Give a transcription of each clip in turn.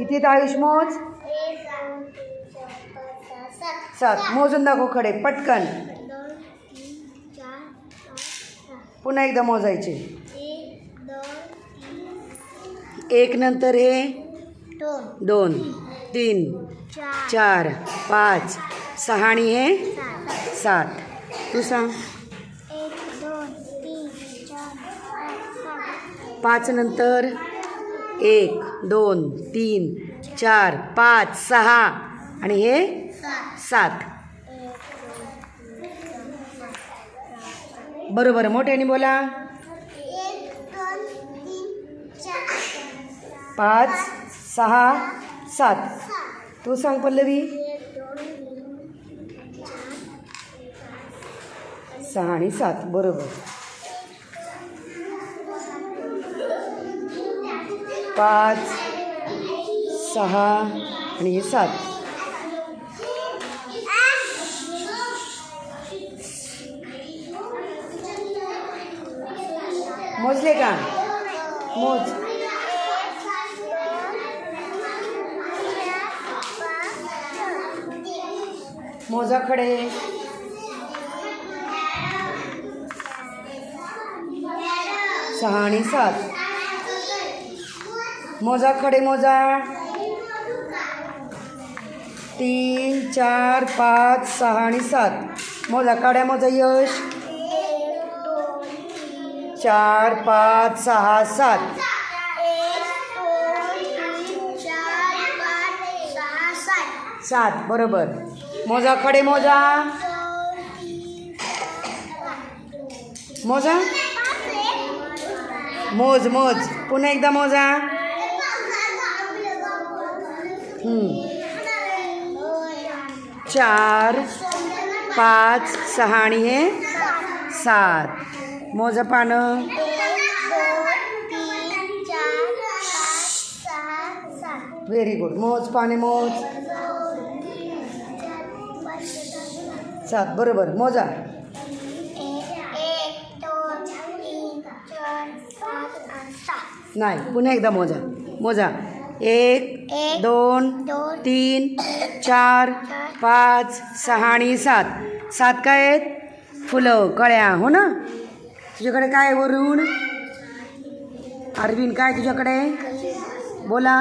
किती आहेत आयुष मोज सात. मोजून दाखव खडे पटकन. पुन्हा एकदा मोजायचे. एक नंतर हे? दोन. तीन. चार. पाच. सहा आणि हे? सात. तू सांग. पाच नंतर? एक दोन तीन चार पाच सहा. आणि हे? सात. बरोबर मोठ्याने बोला. पाच सहा सात. तू सांग पल्लवी. सहा आणि सात बरोबर. पाच सहा आणि सात. मोजले का? मोज. मोजा खडे. सहा सात. मोजा खडे मोजा. तीन चार पाच सहा आणि सात. मोजा काड्या मोजा यश. चार पाच सहा सात. सात बरोबर. मोजा खडे मोजा. मोजा? मोज मोज. पुन्हा एकदा मोजा. चार पाच सहा आणि हे सात. मोजा पानं. व्हेरी गुड मोज पाने मोज. सात. बरोबर. मोजा. नाही पुन्हा एकदा मोजा. मोजा. एक एक, दोन दोन, तीन चार पाच सहा आणि सात. सात काय आहेत? फुलं कळ्या हो ना? तुझ्याकडे काय वरून अरविंद काय तुझ्याकडे? बोला.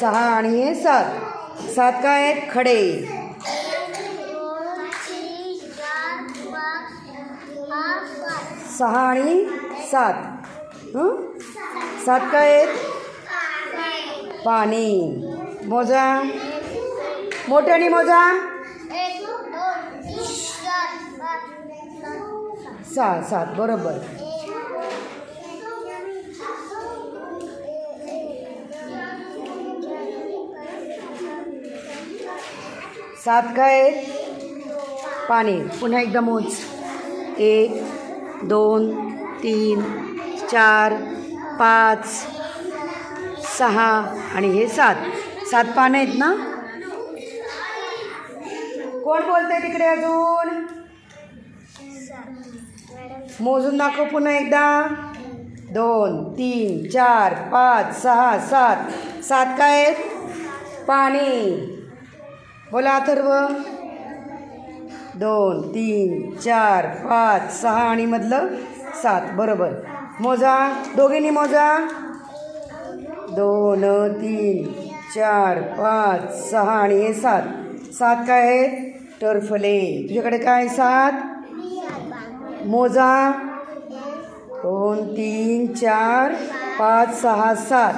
सहा आणि हे सात. सात काय आहेत? खडे. सहा आणि सात. हं? सात काय आहेत? पाणी. मोजा. मोठ्याने मोजा. सहा सात. बरोबर. सात काय आहेत? पाणी. पुन्हा एकदा मोज. एक दोन तीन चार पाच सहा आणि हे सात. सात पानं आहेत ना? कोण बोलतंय तिकडे अजून? मोजून दाखव पुन्हा एकदा. दोन तीन चार पाच सहा सात. सात काय आहेत? पाणी. बोला अथर्व. दोन तीन चार पाच सहा आणि मधलं सात. बरोबर. मोजा. दोघींनी मोजा. दोन तीन चार पाच सहा आणि हे सात. सात काय आहेत? टर्फले. तुझ्याकडे काय सात? मोजा. दोन तीन चार पाच सहा सात.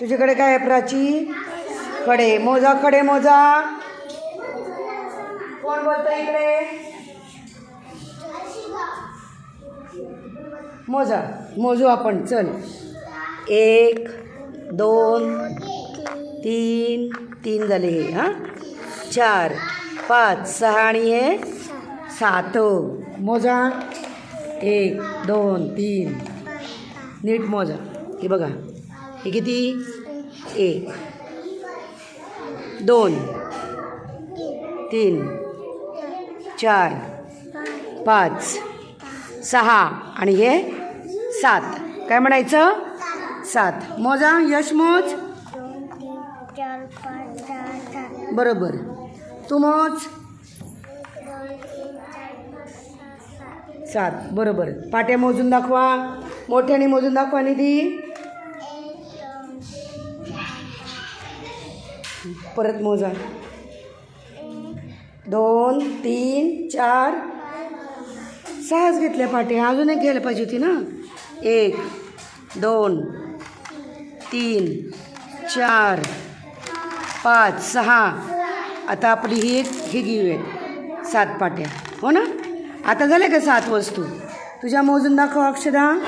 तुझ्याकडे काय आहे प्राची? खडे. मोजा खडे मोजा. कोण बोलतं इकडे? मोजा मोजू आपण चल. एक दोन तीन तीन झाले हे हां? चार पाच सहा आणि हे? सात. हो. मोजा. एक दोन तीन. नीट मोजा. हे बघा. हे किती? एक. दोन. तीन. चार पाच सहा आणि हे सात. काय म्हणायचं? सात. मोजा यश मोज? चार बरोबर. तू मोज? सात. बरोबर. पाट्या मोजून दाखवा. मोठ्याने मोजून दाखवा निधी. परत मोजा. दोन तीन चार. सहाच घेतल्या पाट्या. अजून एक घ्यायला पाहिजे होती ना? एक दोन तीन चार पाच सहा. आता आपली ही एक ही घेऊयात सात पाट्या. हो ना? आता झाल्या का सात वस्तू? तुझ्या मोजून दाखव अक्षदा.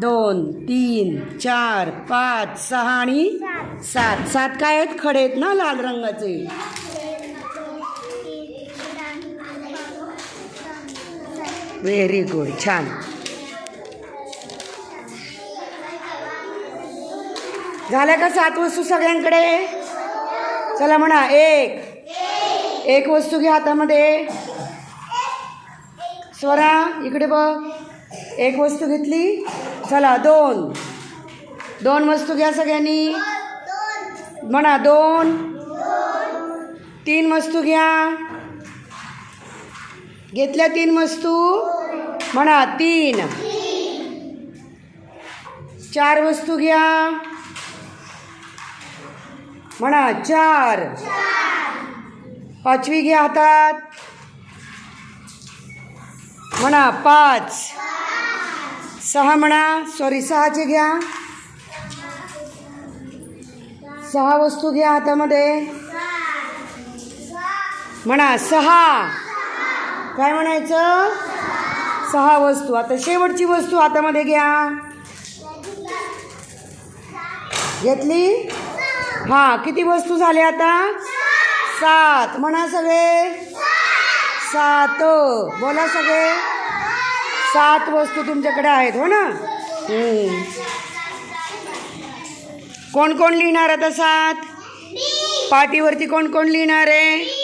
दोन तीन चार पाच सहा आणि सात. सात काय आहेत? खडे आहेत ना? लाल रंगाचे. व्हेरी गुड छान झाल्या का सात वस्तू सगळ्यांकडे? चला म्हणा एक. एक वस्तू घ्या हातामध्ये. स्वरा इकडे बघ. एक वस्तू घेतली. चला दोन. दोन वस्तू घ्या सगळ्यांनी. म्हणा दोन. तीन वस्तू घ्या. घेतल्या तीन वस्तू? म्हणा तीन. चार वस्तू घ्या. म्हणा चार. पाचवी घ्या हातात. म्हणा पाच. सहा म्हणा सॉरी सहाचे घ्या. सहा वस्तू घ्या हातामध्ये. म्हणा सहा. काय म्हणायचं? सहा वस्तू. आता शेवटची वस्तू हातामध्ये घ्या. घेतली? हां किती वस्तू झाल्या आता? सात. म्हणा सगळे. सात. हो, बोला सगळे. सात वस्तू तुमच्याकडे आहेत हो ना? कोण कोण लिहिणार आता सात? पाटीवरती कोण कोण लिहिणार आहे?